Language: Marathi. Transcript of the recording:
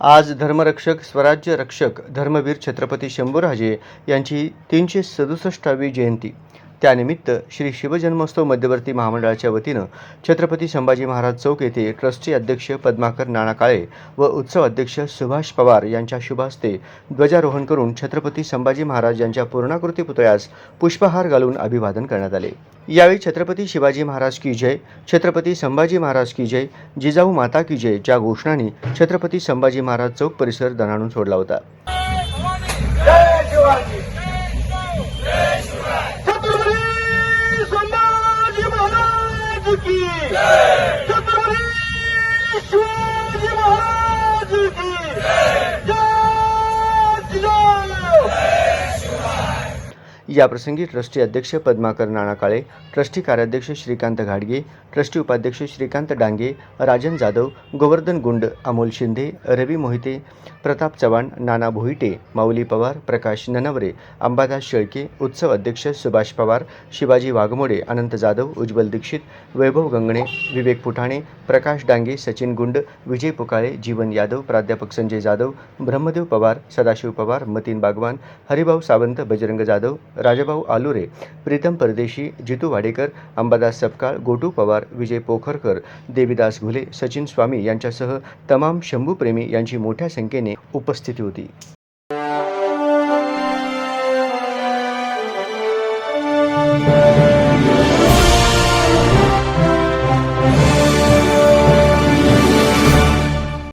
आज धर्मरक्षक स्वराज्य रक्षक धर्मवीर छत्रपती शंभूराजे यांची तीनशे सदुसष्टावी जयंती. त्यानिमित्त श्री शिवजन्मोत्सव मध्यवर्ती महामंडळाच्या वतीनं छत्रपती संभाजी महाराज चौक येथे ट्रस्टी अध्यक्ष पद्माकर नाना काळे व उत्सव अध्यक्ष सुभाष पवार यांच्या शुभहस्ते ध्वजारोहण करून छत्रपती संभाजी महाराज यांच्या पूर्णाकृती पुतळ्यास पुष्पहार घालून अभिवादन करण्यात आले. यावेळी छत्रपती शिवाजी महाराज की जय छत्रपती संभाजी महाराज की जय जिजाऊ माता की जय ज्या घोषणांनी छत्रपती संभाजी महाराज चौक परिसर दणाणून सोडला होता. महाराज याप्रसंगी ट्रस्टी अध्यक्ष पद्माकर नाणाकाळे ट्रस्टी कार्याध्यक्ष श्रीकांत घाडगे ट्रस्टी उपाध्यक्ष श्रीकांत डांगे राजन जाधव गोवर्धन गुंड अमोल शिंदे रवी मोहिते प्रताप चव्हाण नाना भोईटे माऊली पवार प्रकाश ननवरे अंबादास शेळके उत्सव अध्यक्ष सुभाष पवार शिवाजी वाघमोडे अनंत जाधव उज्ज्वल दीक्षित वैभव गंगणे विवेक पुठाणे प्रकाश डांगे सचिन गुंड विजय पुकाळे जीवन यादव प्राध्यापक संजय जाधव ब्रह्मदेव पवार सदाशिव पवार मतीन बागवान हरिभाऊ सावंत बजरंग जाधव राजाभाऊ आलुरे प्रीतम परदेशी जितू वाडेकर अंबादास सपकाळ गोटू पवार विजय पोखरकर देवीदास घुले सचिन स्वामी यांच्यासह तमाम शंभूप्रेमी यांची मोठ्या संख्येने उपस्थिती होती.